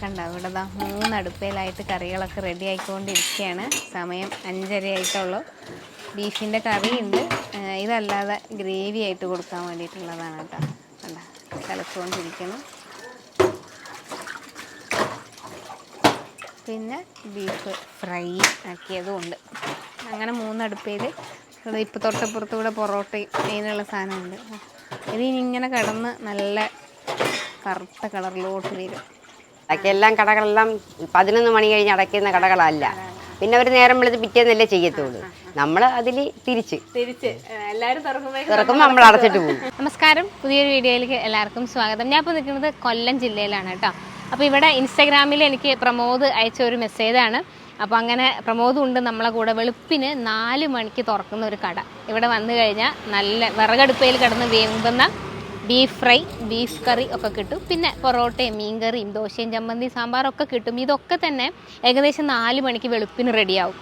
കണ്ട? ഇവിടെ ദാ മൂന്ന് അടുപ്പയിലായിട്ട് കറികളൊക്കെ റെഡി ആയിക്കൊണ്ടിരിക്കുകയാണ് സമയം അഞ്ചര ആയിട്ടുള്ളൂ ബീഫിന്റെ കറിയുണ്ട് ഇതല്ലാതെ ഗ്രേവി ആയിട്ട് കൊടുക്കാൻ വേണ്ടിയിട്ടുള്ളതാണ് കേട്ടോ. കണ്ട? കലച്ചുകൊണ്ടിരിക്കുന്നു പിന്നെ ബീഫ് ഫ്രൈ ആക്കിയതും ഉണ്ട്. അങ്ങനെ മൂന്നടുപ്പയിൽ ഇപ്പോൾ തൊട്ടപ്പുറത്ത് കൂടെ പൊറോട്ടയും അതിനുള്ള സാധനമുണ്ട്. ഇത് ഇനി ഇങ്ങനെ കിടന്ന് നല്ല കറുത്ത കളറിലോട്ട് വരും. ബാക്കിയെല്ലാം കടകളെല്ലാം പതിനൊന്ന് മണി കഴിഞ്ഞ് അടയ്ക്കുന്ന കടകളല്ല. പിന്നെ അവർ നേരം വിളിച്ച് പിറ്റേന്നല്ലേ ചെയ്യത്തുള്ളൂ. നമ്മൾ അതിൽ തിരിച്ച്. തിരിച്ച്. എല്ലാവരും തുറക്കുമ്പോൾ നമ്മൾ അടച്ചിട്ട് പോകും. നമസ്കാരം. പുതിയൊരു വീഡിയോയിലേക്ക് എല്ലാവർക്കും സ്വാഗതം. ഞാൻ ഇപ്പോൾ നിൽക്കുന്നത് കൊല്ലം ജില്ലയിലാണ് കേട്ടോ. അപ്പോൾ ഇവിടെ ഇൻസ്റ്റാഗ്രാമിൽ എനിക്ക് പ്രമോദ് അയച്ച ഒരു മെസ്സേജാണ് അപ്പോൾ അങ്ങനെ പ്രമോദും ഉണ്ട് നമ്മളെ കൂടെ. വെളുപ്പിന് നാല് മണിക്ക് തുറക്കുന്ന ഒരു കട. ഇവിടെ വന്നു കഴിഞ്ഞാൽ നല്ല വിറകടുപ്പയിൽ കിടന്ന് വേമ്പുന്ന ബീഫ് ഫ്രൈ ബീഫ് കറി ഒക്കെ കിട്ടും. പിന്നെ പൊറോട്ടയും മീൻകറിയും ദോശയും ചമ്മന്തി സാമ്പാറൊക്കെ കിട്ടും. ഇതൊക്കെ തന്നെ ഏകദേശം നാല് മണിക്ക് വെളുപ്പിന് റെഡിയാവും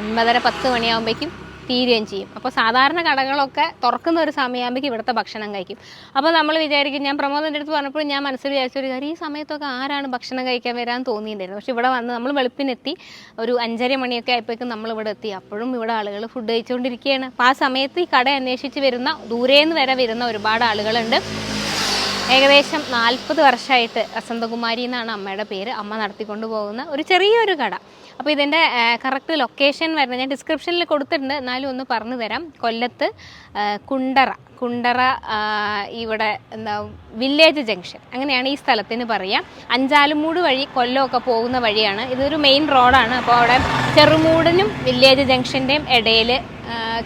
ഒൻപതര പത്ത് മണിയാകുമ്പോഴേക്കും തീരുകയും ചെയ്യും. അപ്പോൾ സാധാരണ കടകളൊക്കെ തുറക്കുന്ന ഒരു സമയമാകുമ്പോഴേക്കും ഇവിടുത്തെ ഭക്ഷണം കഴിക്കും. അപ്പോൾ നമ്മൾ വിചാരിക്കും ഞാൻ പ്രമോദിന്റെ അടുത്ത് പറഞ്ഞപ്പോൾ ഞാൻ മനസ്സിൽ വിചാരിച്ച ഒരു കാര്യം ഈ സമയത്തൊക്കെ ആരാണ് ഭക്ഷണം കഴിക്കാൻ വരാൻ തോന്നിയിട്ടുണ്ടായിരുന്നു. പക്ഷെ ഇവിടെ വന്ന് നമ്മൾ വെളുപ്പിനെത്തി ഒരു അഞ്ചര മണിയൊക്കെ ആയപ്പോഴേക്കും നമ്മൾ ഇവിടെ എത്തി. അപ്പോഴും ഇവിടെ ആളുകൾ ഫുഡ് കഴിച്ചുകൊണ്ടിരിക്കുകയാണ്. അപ്പോൾ ആ സമയത്ത് ഈ കട അന്വേഷിച്ച് വരുന്ന ദൂരേന്ന് വരെ വരുന്ന ഒരുപാട് ആളുകളുണ്ട്. ഏകദേശം നാൽപ്പത് വർഷമായിട്ട് വസന്തകുമാരി എന്നാണ് അമ്മയുടെ പേര്. അമ്മ നടത്തിക്കൊണ്ടു പോകുന്ന ഒരു ചെറിയൊരു കട. അപ്പോൾ ഇതിന്റെ കറക്റ്റ് ലൊക്കേഷൻ വരുന്നത് ഞാൻ ഡിസ്ക്രിപ്ഷനിൽ കൊടുത്തിട്ടുണ്ട്. എന്നാലും ഒന്ന് പറഞ്ഞു തരാം. കൊല്ലത്ത് കുണ്ടറ. കുണ്ടറ ഇവിടെ എന്താ വില്ലേജ് ജംഗ്ഷൻ അങ്ങനെയാണ് ഈ സ്ഥലത്തിന് പറയാം. അഞ്ചാലുമൂട് വഴി കൊല്ലമൊക്കെ പോകുന്ന വഴിയാണ്. ഇതൊരു മെയിൻ റോഡാണ് അപ്പോൾ അവിടെ ചെറുമൂടിനും വില്ലേജ് ജംഗ്ഷന്റെയും ഇടയിൽ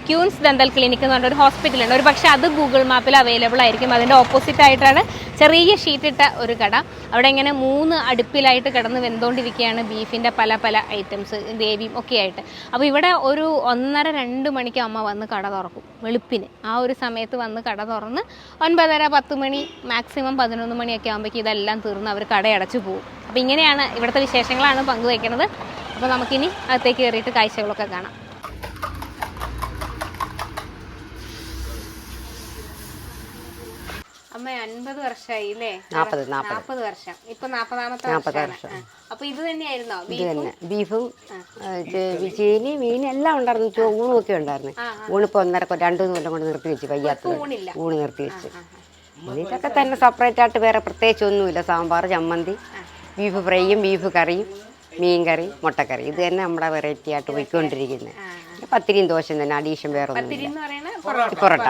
ക്യൂൻസ് ദന്തൽ ക്ലിനിക് എന്ന് പറഞ്ഞ ഒരു ഹോസ്പിറ്റലുണ്ട്. ഒരു പക്ഷേ അത് ഗൂഗിൾ മാപ്പിൽ അവൈലബിൾ ആയിരിക്കും. അതിന്റെ ഓപ്പോസിറ്റ് ആയിട്ടാണ് ചെറിയ ഷീറ്റിട്ട ഒരു കട. അവിടെ ഇങ്ങനെ മൂന്ന് അടുപ്പിലായിട്ട് കിടന്ന് വെന്തുകൊണ്ടിരിക്കുകയാണ് ബീഫിന്റെ പല പല ഐറ്റംസ് ഗ്രേവിയും ഒക്കെ ആയിട്ട്. അപ്പോൾ ഇവിടെ ഒരു ഒന്നര രണ്ട് മണിക്ക് അമ്മ വന്ന് കട തുറക്കും വെളുപ്പിന്. ആ ഒരു സമയത്ത് വന്ന് കട തുറന്ന് ഒൻപതര പത്ത് മണി മാക്സിമം പതിനൊന്ന് മണിയൊക്കെ ആകുമ്പോഴേക്കും ഇതെല്ലാം തീർന്ന് അവർ കടയടച്ചു പോകും. അപ്പോൾ ഇങ്ങനെയാണ് ഇവിടുത്തെ വിശേഷങ്ങളാണ് പങ്കുവയ്ക്കുന്നത്. അപ്പോൾ നമുക്കിനി അകത്തേക്ക് കയറിയിട്ട് കാഴ്ചകളൊക്കെ കാണാം. അമ്മ അൻപത് വർഷമായി അല്ലേ നാപ്പത്. നാൽപ്പത് വർഷം. ഇപ്പൊ നാപ്പതാമത്തെ നാൽപ്പത് വർഷമാണ് ആ. അപ്പൊ ഇത് തന്നെയായിരുന്നോ? ഇത് തന്നെ. ബീഫും ചീനി മീൻ എല്ലാം ഉണ്ടായിരുന്നു. ഊണും ഒക്കെ ഉണ്ടായിരുന്നു. ഊണിപ്പോ ഒന്നര രണ്ടു മൂന്ന് കൊല്ലം കൊണ്ട് നിർത്തി വെച്ച് വയ്യാത്ത. ഊണ് നിർത്തി വെച്ച്. ഇതൊക്കെ തന്നെ സെപ്പറേറ്റ് ആയിട്ട് വേറെ പ്രത്യേകിച്ച് ഒന്നുമില്ല. സാമ്പാർ ചമ്മന്തി ബീഫ് ഫ്രൈയും ബീഫ് കറിയും മീൻ കറി മുട്ടക്കറി. ഇത് തന്നെ നമ്മുടെ വെറൈറ്റി ആയിട്ട് പോയിക്കൊണ്ടിരിക്കുന്നത് പത്തിരിയും ദോശയും തന്നെ. അഡീഷൻ വേറെ ഒന്നുമില്ല. പൊറോട്ട.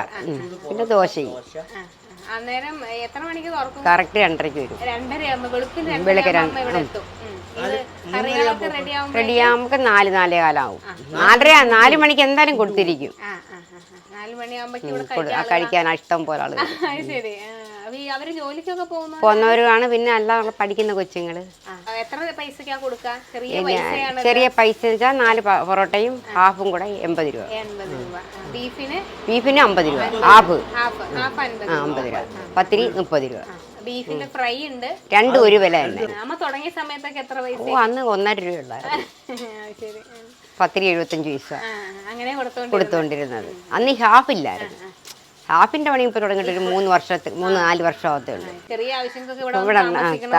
പിന്നെ ദോശയും. അന്നേരം എത്ര മണിക്ക് തുറക്കും? കറക്റ്റ് രണ്ടരയ്ക്ക് വരും. രണ്ടര ആകുമ്പോ വെളുപ്പിന് വെളുക്കെ രണ്ടര ആകുമ്പോ ഇവിടെ എത്തും? ഉം. ഇത് കറികളൊക്കെ റെഡി ആവും റെഡിയാകുമ്പോൾ നാല് നാലേ കാലാവും. നാലര നാല് മണിക്ക് എന്തായാലും കൊടുത്തിരിക്കും. ആ ആ ആ, ആ. നാല് മണിയാകുമ്പോഴേക്കും ഇവിടെ കൊടു- ആ കഴിക്കാൻ ഇഷ്ടം പോലെ ആളുകൾ ശരി അവർ ജോലിക്കൊക്കെ പോകുന്നു പോകുന്നവരാണ് പിന്നെ അല്ലാതെ പഠിക്കുന്ന കൊച്ചുങ്ങൾ എത്ര പൈസക്കാ കൊടുക്കുക ചെറിയ പൈസയാണ് ചെറിയ പൈസ വെച്ചാൽ നാല് പൊറോട്ടയും ഹാഫും കൂടെ എൺപത് രൂപ. എൺപത് രൂപ. ബീഫിന്? ബീഫിന് അമ്പത് രൂപ. ഹാഫ്. ഹാഫ്. അമ്പത് രൂപ. പത്തിരി മുപ്പത് രൂപ. ബീഫിന്റെ ഫ്രൈ ഉണ്ട്. രണ്ടും ഒരു വില തന്നെ. അമ്മ തുടങ്ങിയ സമയത്തൊക്കെ എത്ര പൈസ? ഓ അന്ന് ഒന്നര ശരി. പത്തിരി എഴുപത്തഞ്ച് പൈസ അങ്ങനെ കൊടുത്തോണ്ടിരുന്നത്. അന്ന് ഹാഫ് ഇല്ലായിരുന്നു. ഹാഫിന്റെ പണി ഇപ്പൊ തുടങ്ങിയിട്ട് ഒരു മൂന്ന് വർഷത്തെ മൂന്ന് നാല് വർഷമാകത്തേ ഉള്ളൂ. ചെറിയ ആവശ്യങ്ങൾക്ക് ഇവിടെ താമസിക്കും,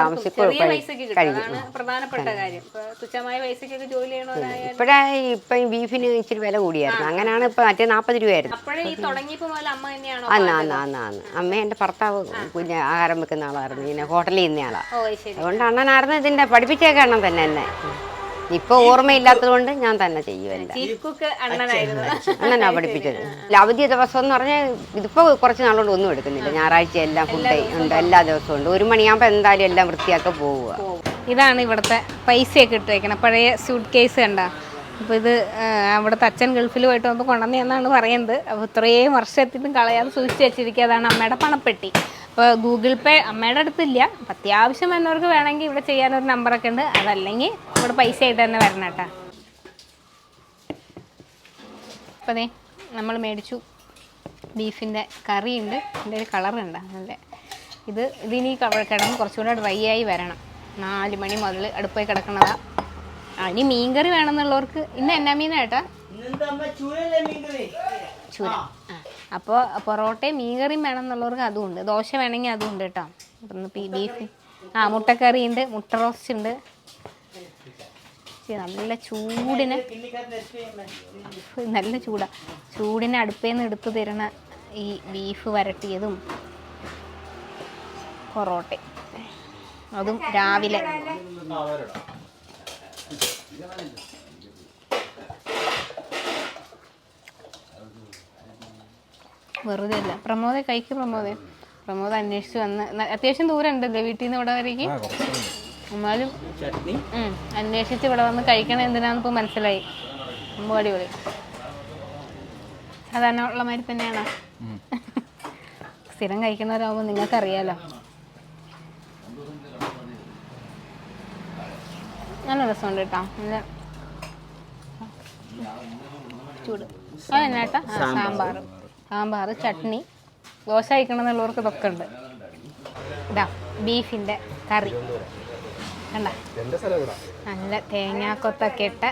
ചെറിയ കഴി- പൈസക്ക് കിട്ടും. അതാണ് പ്രധാനപ്പെട്ട കാര്യം. ഇപ്പൊ തുച്ഛമായ പൈസക്കൊക്കെ ജോലി ചെയ്യണവരായാലും ഇപ്പോഴേ ബീഫിന് ഇച്ചിരി വില കൂടിയായിരുന്നു. അങ്ങനെയാണ് ഇപ്പൊ മറ്റേ നാപ്പത് രൂപയായിരുന്നു. എന്റെ അന്ന് അന്ന് അന്ന് അന്ന്. അമ്മ എന്റെ ഭർത്താവ് കുഞ്ഞ് ആഹാരം വെക്കുന്ന ആളായിരുന്നു. ഇങ്ങനെ ഹോട്ടലിൽ ശരി. അതുകൊണ്ട് അണ്ണനായിരുന്നു ഇതിന്റെ പഠിപ്പിച്ചേക്ക അണ്ണൻ തന്നെ എന്നെ. ഇപ്പോൾ ഓർമ്മയില്ലാത്തത് കൊണ്ട് ഞാൻ തന്നെ ചെയ്യുമല്ല അങ്ങനെ പഠിപ്പിച്ചത്. അവധി ദിവസം എന്ന് പറഞ്ഞാൽ ഇതിപ്പോ കുറച്ച് നാളുകൊണ്ട് ഒന്നും എടുക്കുന്നില്ല. ഞായറാഴ്ച എല്ലാം ഫുഡ് ഉണ്ട് എല്ലാ ദിവസവും ഉണ്ട്. ഒരു മണിയാകുമ്പോ എന്തായാലും എല്ലാം വൃത്തിയാക്കി പോവുക. ഇതാണ് ഇവിടുത്തെ പൈസയൊക്കെ ഇട്ട് വെക്കണം. പഴയ സ്യൂട്ട് കേസ് കണ്ട. അപ്പോൾ ഇത് അവിടുത്തെ അച്ഛൻ ഗൾഫിൽ പോയിട്ട് വന്നപ്പോൾ കൊണ്ടുവന്നെന്നാണ് പറയുന്നത്. അപ്പോൾ ഇത്രയും വർഷത്തിനും കളയാതെ സൂക്ഷിച്ച് വെച്ചിരിക്കുക. അതാണ് അമ്മയുടെ പണപ്പെട്ടി. അപ്പോൾ ഗൂഗിൾ പേ അമ്മയുടെ അടുത്തില്ല അപ്പം അത്യാവശ്യം എന്നവർക്ക് വേണമെങ്കിൽ ഇവിടെ ചെയ്യാനൊരു നമ്പറൊക്കെ ഉണ്ട്. അതല്ലെങ്കിൽ ഇവിടെ പൈസ ആയിട്ട് തന്നെ വരണം കേട്ടോ. അപ്പോൾ അതെ നമ്മൾ മേടിച്ചു ബീഫിന്റെ കറിയുണ്ട്. ഇതിന്റെ ഒരു കളറുണ്ട് നല്ല ഇത് ഇതിനി കിടന്ന് കുറച്ചുകൂടെ ഡ്രൈ ആയി വരണം. നാല് മണി മുതൽ അടുപ്പായി കിടക്കണതാ. ഇനി മീൻ കറി വേണമെന്നുള്ളവർക്ക് ഇന്ന് എന്നാ മീനാ ഏട്ടാ? ചൂര. അപ്പോൾ പൊറോട്ടയും മീൻകറിയും വേണമെന്നുള്ളവർക്ക് അതും ഉണ്ട് ദോശ വേണമെങ്കിൽ അതും ഉണ്ട് കേട്ടോ ബീഫ്. ആ മുട്ടക്കറി ഉണ്ട് മുട്ട റോസ്റ്റ് ഉണ്ട്. നല്ല ചൂടിന് നല്ല ചൂടാ. ചൂടിന് അടുപ്പേന്ന് നിന്ന് എടുത്തു തരണ ഈ ബീഫ് വരട്ടിയതും പൊറോട്ടയും അതും രാവിലെ. വെറുതെ അല്ല. പ്രമോദെ കഴിക്കും പ്രമോദെ. പ്രമോദ് അന്വേഷിച്ച് വന്ന്. അത്യാവശ്യം ദൂരം ഉണ്ടല്ലേ വീട്ടിൽ നിന്ന് ഇവിടെ വരേക്ക്? എന്നാലും ചട്നി? അന്വേഷിച്ച് ഇവിടെ വന്ന് കഴിക്കണം എന്തിനാന്ന് ഇപ്പൊ മനസ്സിലായി. സംഭവം അടിപൊളി. സാധാരണ ഉള്ള മാതിരി തന്നെയാണോ? സ്ഥിരം കഴിക്കുന്നവരാകുമ്പോ നിങ്ങൾക്കറിയാലോ. നല്ല രസമുണ്ട് കേട്ടോ. നല്ല ചൂട്. അതെന്നാ സാമ്പാർ. സാമ്പാർ. ചട്നി ദോശ കഴിക്കണം എന്നുള്ളവർക്ക് ഇതൊക്കെ ഉണ്ട്. ഇതാ ബീഫിന്റെ കറി. കണ്ട? നല്ല തേങ്ങാക്കൊത്തൊക്കെ ഇട്ട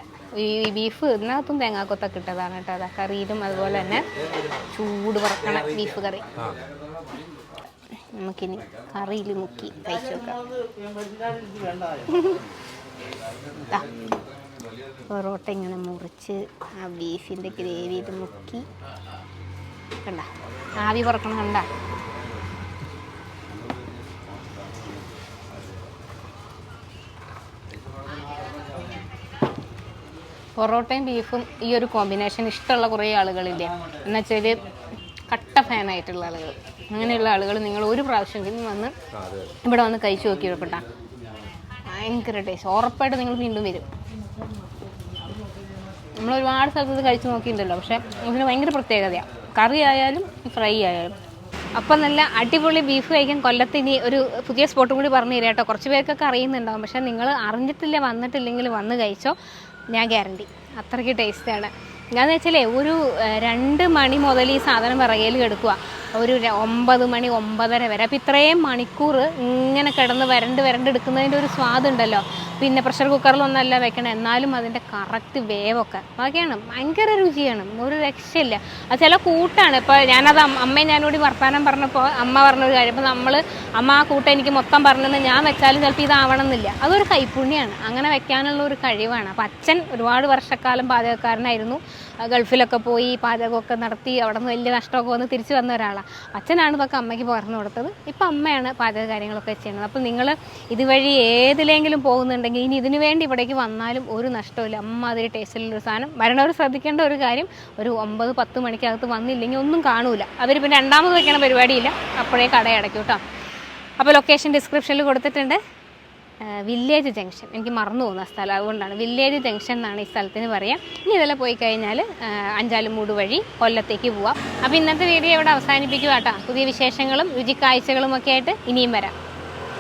ഈ ബീഫ് ഇതിനകത്തും തേങ്ങാക്കൊത്തൊക്കെ ഇട്ടതാണ് കേട്ടോ. അതാ കറിയിലും അതുപോലെ തന്നെ ചൂട് പറക്കണ ബീഫ് കറി. നമുക്കിനി കറിയിൽ മുക്കി കഴിച്ചു നോക്കാം. പൊറോട്ട ഇങ്ങനെ മുറിച്ച് ആ ബീഫിന്റെ ഗ്രേവിയിൽ മുക്കി. കണ്ട? ആവി പറക്കണം കണ്ട? പൊറോട്ടയും ബീഫും ഈ ഒരു കോമ്പിനേഷൻ ഇഷ്ടമുള്ള കുറേ ആളുകളില്ലേ? എന്നുവെച്ചാൽ കട്ട ഫാനായിട്ടുള്ള ആളുകൾ. അങ്ങനെയുള്ള ആളുകൾ നിങ്ങൾ ഒരു പ്രാവശ്യമെങ്കിലും വന്ന് ഇവിടെ വന്ന് കഴിച്ചു നോക്കി വെക്കട്ടെ ഭയങ്കര ടേസ്റ്റ് ഉറപ്പായിട്ട് നിങ്ങൾ വീണ്ടും വരും. നമ്മൾ ഒരുപാട് സ്ഥലത്ത് ഇത് കഴിച്ചു നോക്കിയിട്ടുണ്ടല്ലോ. പക്ഷേ ഇതിന് ഭയങ്കര പ്രത്യേകതയാണ് കറി ആയാലും ഫ്രൈ ആയാലും. അപ്പം നല്ല അടിപൊളി ബീഫ് കഴിക്കാൻ കൊല്ലത്ത് ഇനി ഒരു പുതിയ സ്പോട്ടും കൂടി പറഞ്ഞു തരാം കേട്ടോ കുറച്ച് പേർക്കൊക്കെ അറിയുന്നുണ്ടാവും. പക്ഷേ നിങ്ങൾ അറിഞ്ഞിട്ടില്ല വന്നിട്ടില്ലെങ്കിൽ വന്ന് കഴിച്ചോ. ഞാൻ ഗ്യാരണ്ടി. അത്രയ്ക്ക് ടേസ്റ്റാണ് എന്താണെന്ന് വെച്ചാലേ ഒരു രണ്ട് മണി മുതൽ ഈ സാധനം വിറകയിൽ കിടക്കുക ഒരു ഒമ്പത് മണി ഒമ്പതര വരെ. അപ്പോൾ ഇത്രയും മണിക്കൂർ ഇങ്ങനെ കിടന്ന് വരണ്ട് വരണ്ട് എടുക്കുന്നതിന്റെ ഒരു സ്വാദുണ്ടല്ലോ പിന്നെ പ്രഷർ കുക്കറിലൊന്നല്ല വെക്കണം. എന്നാലും അതിന്റെ കറക്റ്റ് വേവൊക്കെ. അതൊക്കെയാണ്. ഭയങ്കര രുചിയാണ്. ഒരു രക്ഷയില്ല. അത് ചില കൂട്ടാണ്. ഇപ്പോൾ ഞാനത് അമ്മ- അമ്മയും ഞാനോട് വർത്തമാനം പറഞ്ഞപ്പോൾ അമ്മ പറഞ്ഞൊരു കാര്യം. ഇപ്പോൾ നമ്മൾ അമ്മ ആ കൂട്ടം എനിക്ക് മൊത്തം പറഞ്ഞെന്ന് ഞാൻ വെച്ചാലും ചിലപ്പോൾ ഇതാവണം എന്നില്ല അതൊരു കൈപ്പുണ്യാണ്. അങ്ങനെ വെക്കാനുള്ള ഒരു കഴിവാണ്. അപ്പം അച്ഛൻ ഒരുപാട് വർഷക്കാലം പാചകക്കാരനായിരുന്നു. ഗൾഫിലൊക്കെ പോയി പാചകമൊക്കെ നടത്തി അവിടെ നിന്ന് വലിയ നഷ്ടമൊക്കെ വന്ന് തിരിച്ചു വന്ന ഒരാളാണ് അച്ഛനാണ് ഇതൊക്കെ അമ്മയ്ക്ക് പകർന്നു കൊടുത്തത്. ഇപ്പം അമ്മയാണ് പാചക കാര്യങ്ങളൊക്കെ ചെയ്യുന്നത്. അപ്പം നിങ്ങൾ ഇതുവഴി ഏതിലെങ്കിലും പോകുന്നുണ്ടെങ്കിൽ ഇനി ഇതിനു വേണ്ടി ഇവിടേക്ക് വന്നാലും ഒരു നഷ്ടമില്ല അമ്മ അതിൽ ടേസ്റ്റിലുള്ള സാധനം. വരണവർ ശ്രദ്ധിക്കേണ്ട ഒരു കാര്യം ഒരു ഒമ്പത് പത്ത് മണിക്കകത്ത് വന്നില്ലെങ്കിൽ ഒന്നും കാണൂല. അവർ പിന്നെ രണ്ടാമത് വയ്ക്കണ പരിപാടിയില്ല. അപ്പോഴേ കട അടയ്ക്കും കേട്ടോ അപ്പോൾ ലൊക്കേഷൻ ഡിസ്ക്രിപ്ഷനിൽ കൊടുത്തിട്ടുണ്ട്. Village junction. എനിക്ക് മറന്നു പോകുന്ന സ്ഥലം അതുകൊണ്ടാണ്. വില്ലേജ് ജംഗ്ഷൻ എന്നാണ് ഈ സ്ഥലത്തിന് പറയാം. ഇനി ഇതെല്ലാം പോയി കഴിഞ്ഞാൽ അഞ്ചാലുമൂട് വഴി കൊല്ലത്തേക്ക് പോവാം. അപ്പോൾ ഇന്നത്തെ വീഡിയോ ഇവിടെ അവസാനിപ്പിക്കുക കേട്ടോ പുതിയ വിശേഷങ്ങളും രുചിക്കാഴ്ചകളും ഒക്കെ ആയിട്ട് ഇനിയും വരാം.